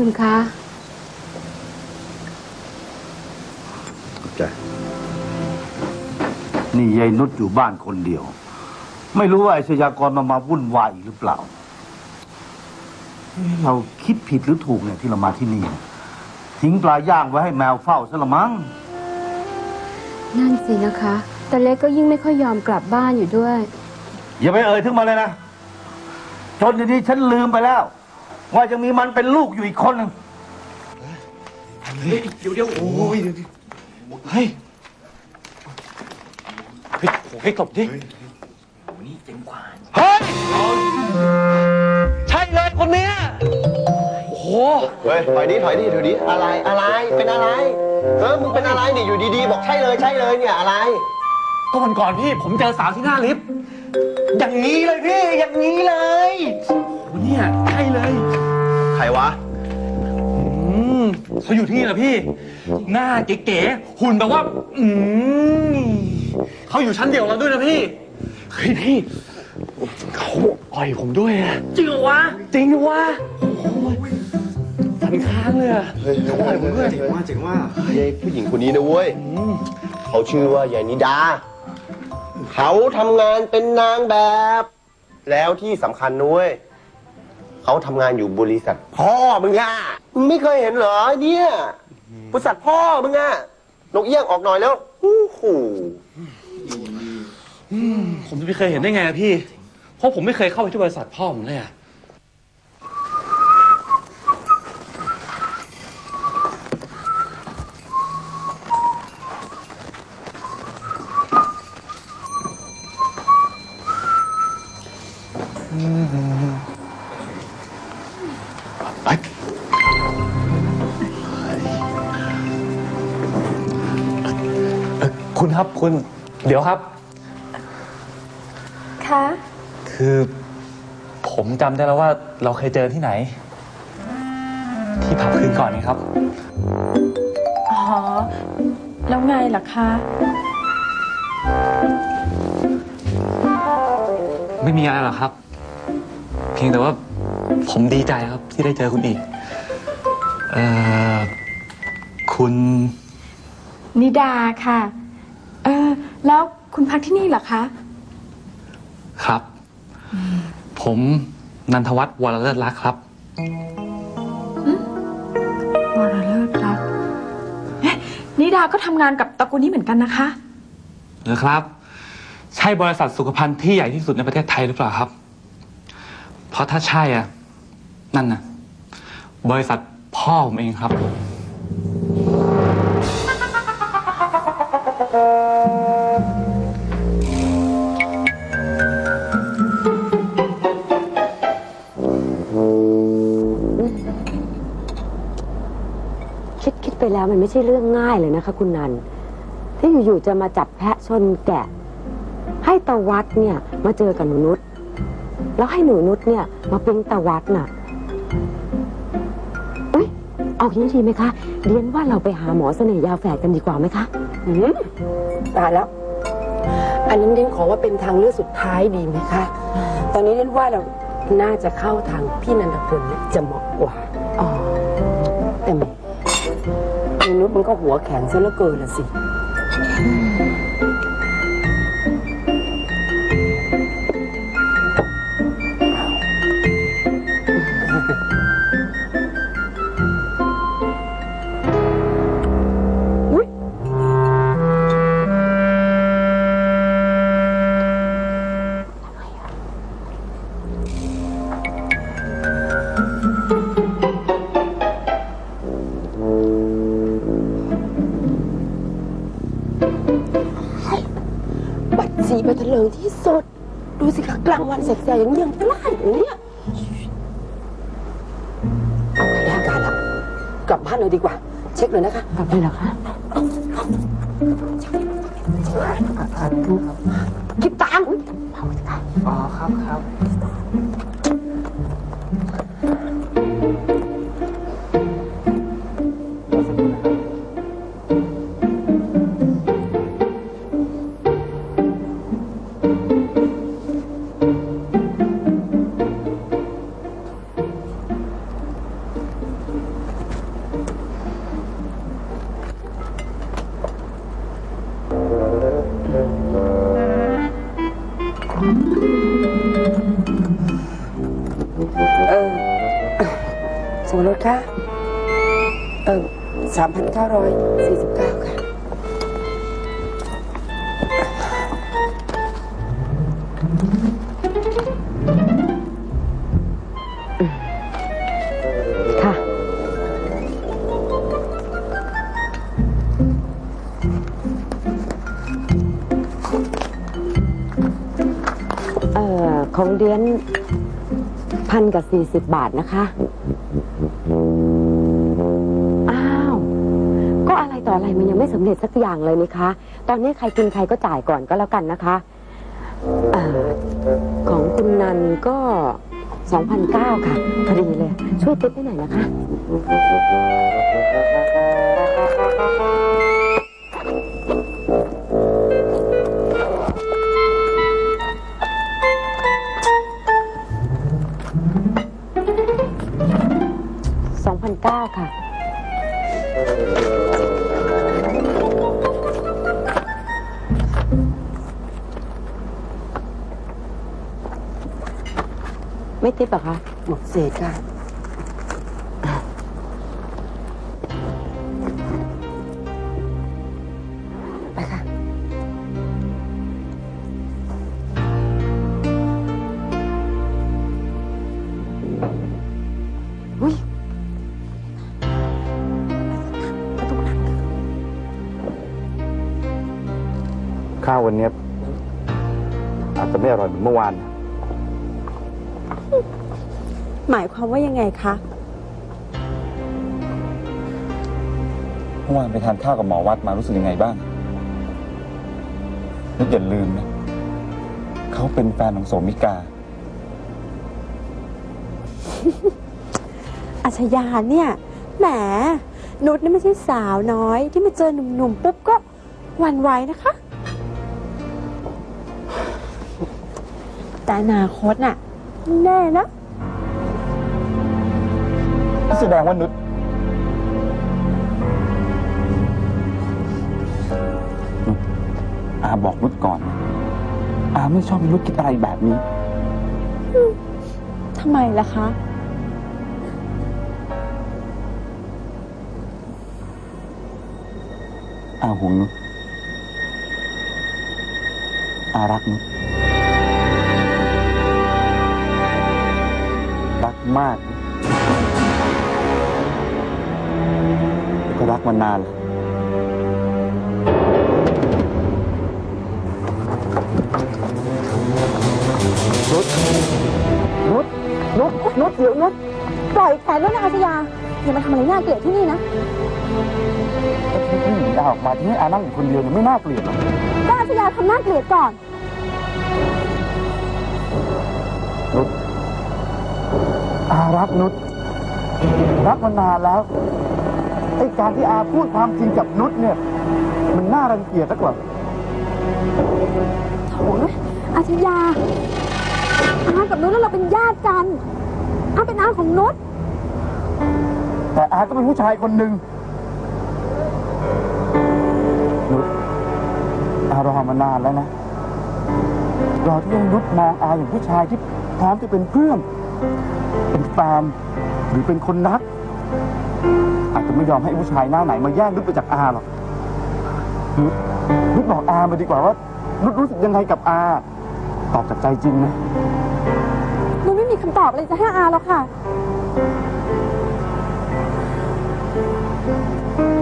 คุณคะใจนี่ยายนุชอยู่บ้านคนเดียว ไม่รู้ว่าไอ้ชยากรมามาวุ่นวายอีกหรือเปล่าเอ๊ะเราคิดผิดหรือถูกเนี่ยที่เรามาที่นี่เนี่ยทิ้งปลาย่างไว้ให้แมวเฝ้าซะละมั้ง นั่นสินะคะ แต่เล็กก็ยิ่งไม่ค่อยยอมกลับบ้านอยู่ด้วย อย่าไปเอ่ยถึงมาเลยนะ จนอย่างนี้ฉันลืมไปแล้ว ว่ายังมีมันเป็นลูกอยู่อีกคนหนึ่งเดี๋ยวเดี๋ยวโอ้ยเฮ้ยเฮ้ยโอ้ยกลบดินี่เจ๋งกว่าเฮ้ยใช่เลยคนเนี้ยโอ้โหเฮ้ยถอยดิถอยดิถอยดิอะไรอะไรเป็นอะไรเออมึงเป็นอะไรเนี่ยอยู่ดีๆ บอกใช่เลยใช่เลยเนี่ยอะไร ก็วันก่อนพี่ผมเจอสาวที่หน้าลิฟต์อย่างนี้เลยพี่อย่างนี้เลยโอ้โหเนี่ยใช่เลย ใครวะ อืมเขาอยู่ที่นี่เหรอพี่ หน้าเก๋ๆหุ่นแบบว่า อืมเขาอยู่ชั้นเดียวกับเราด้วยนะพี่ เฮ้ยพี่เขาอ่อยผมด้วยนะจริงเหรอวะจริงเหรอวะโอ้โหสันค้างเลยอะเฮ้ยเขาอ่อยผมด้วย เจ๋งว่าเจ๋งว่าไอ้ผู้หญิงคนนี้นะเว้ยเขาชื่อว่ายายนิดา เขาทำงานเป็นนางแบบ แล้วที่สำคัญนุ้ย เขาทำงานอยู่บริษัท พ่อมึงอะมึงไม่เคยเห็นเหรอเนี่ยบริษัทพ่อมึงอะนกเอี้ยงออกหน่อยแล้วอู้หูผมจะไม่เคยเห็นได้ไงอะพี่ เพราะผมไม่เคยเข้าไปที่บริษัทพ่อผมเลยอะ คุณครับคุณเดี๋ยวครับ คะคือผมจำได้แล้วว่าเราเคยเจอที่ไหน ที่ผับคืนก่อนนี่ครับ อ๋อ แล้วไงล่ะคะ ไม่มีอะไรหรอกครับ เพียงแต่ว่าผมดีใจครับที่ได้เจอคุณอีก เอ่อ คุณนิดาค่ะเออ แล้วคุณพักที่นี่เหรอคะ ครับ ผมนันทวัฒน์วรเลิศรักครับ วรเลิศรักเอ๊ะนิดาก็ทำงานกับตระกูลนี้เหมือนกันนะคะ เหรือครับ ใช่บริษัทสุขภัณฑ์ที่ใหญ่ที่สุดในประเทศไทยหรือเปล่าครับ เพราะถ้าใช่อะนั่นน่ะ บริษัทพ่อผมเองครับ แล้วมันไม่ใช่เรื่องง่ายเลยนะคะ คุณนัน ที่อยู่ๆจะมาจับแพะชนแกะ ให้ตาวัดเนี่ยมาเจอกับหนูนุชแล้วให้หนูนุชเนี่ย มาปิ๊งตาวัดน่ะเอ้ยเอาอย่างนี้ดีไหมคะเรียนว่าเราไปหาหมอเสน่ห์ยาแฝดกันดีกว่าไหมคะ อืมตายแล้ว อันนั้นเรียนขอว่าเป็นทางเลือกสุดท้ายดีไหมคะ ตอนนี้เรียนว่าเราน่าจะเข้าทางพี่นันทพลเนี่ยจะเหมาะกว่า อ๋อ แต่แหม มนุษย์มันก็หัวแข็งซะเหลือเกินละสิ สีไปทะเลิงที่สุด ดูสิคะกลางวันแสกๆยังยังกล้าอย่างเนี้ยเอาไงอาการละกลับบ้านเลยดีกว่า เช็คเลยนะคะกลับไปเหรอคะคิดตังค์อ๋อครับครับ สมรสค่ะ เออสามพันเก้าร้อยสี่สิบเก้าค่ะ ค่ะ เอ่อ ของเดียนพันกับสี่สิบบาทนะคะ อะไรมันยังไม่สำเร็จสักอย่างเลยนี่คะ ตอนนี้ใครกินใครก็จ่ายก่อนก็แล้วกันนะคะเออของคุณนันก็2,009ค่ะพอดีเลย ช่วยติ๊บให้หน่อยนะคะ 2,009ค่ะ ไม่ติ๊บเหรอคะ หมดเศษค่ะ ไปค่ะ อุ้ยข้าววันเนี้ยอาจจะไม่อร่อยเหมือนเมื่อวาน หมายความว่ายังไงคะ เมื่อวานไปทานข้าวกับหมอวัดมารู้สึกยังไงบ้างนึกอย่าลืมนะเขาเป็นแฟนของโสมิกา อัชยาเนี่ยแหมนุชนี่ไม่ใช่สาวน้อย ที่มาเจอหนุ่มๆปุ๊บก็หวั่นไหวนะคะ แต่อนาคตน่ะไม่ แน่นะ แสดงว่านุชนุชอาบอกนุชก่อนนะอาไม่ชอบให้นุชคิดอะไรแบบนี้ ทำไมล่ะคะ อาห่วงนุชอารักนุช มากแล้วก็รักมานานแล้วนุชนุชนุชเดี๋ยวนุชปล่อยแขนแล้วนะอาชยาอย่ามาทำอะไรน่าเกลียดที่นี่นะที่ที่หนีอาออกมาที่ให้อานั่งอยู่คนเดียวเนี่ยไม่น่าเกลียดหรอกก็อาชยาทำน่าเกลียดก่อน รักนุชรักมานานแล้วไอ้การที่อาพูดความจริงกับนุชเนี่ย มันน่ารังเกียจสักกว่าโถ่อาชยาอากับนุชแล้วเราเป็นญาติกันอาเป็นอาของนุชแต่อาก็เป็นผู้ชายคนหนึ่งนุชอารอมานานแล้วนะรอที่ให้นุชมองอาอย่างผู้ชายที่พร้อมจะเป็นเพื่อน เป็นแฟนหรือเป็นคนรัก อาจจะไม่ยอมให้ผู้ชายหน้าไหนมาแย่งนุชไปจากอาหรอกนุชนุชบอกอามาดีกว่าว่านุชรู้สึกยังไงกับอา ตอบจากใจจริงนะนุชไม่มีคำตอบอะไรจะให้อาหรอกค่ะ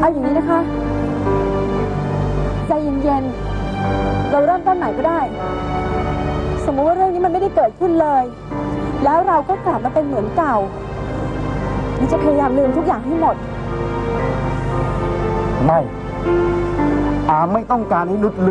เอาอย่างนี้นะคะ ใจเย็นๆ เราเริ่มต้นใหม่ก็ได้ สมมติว่าเรื่องนี้มันไม่ได้เกิดขึ้นเลย แล้วเราก็กลับมาเป็นเหมือนเก่านี่จะพยายามลืมทุกอย่างให้หมด ไม่อาไม่ต้องการให้นุชลืม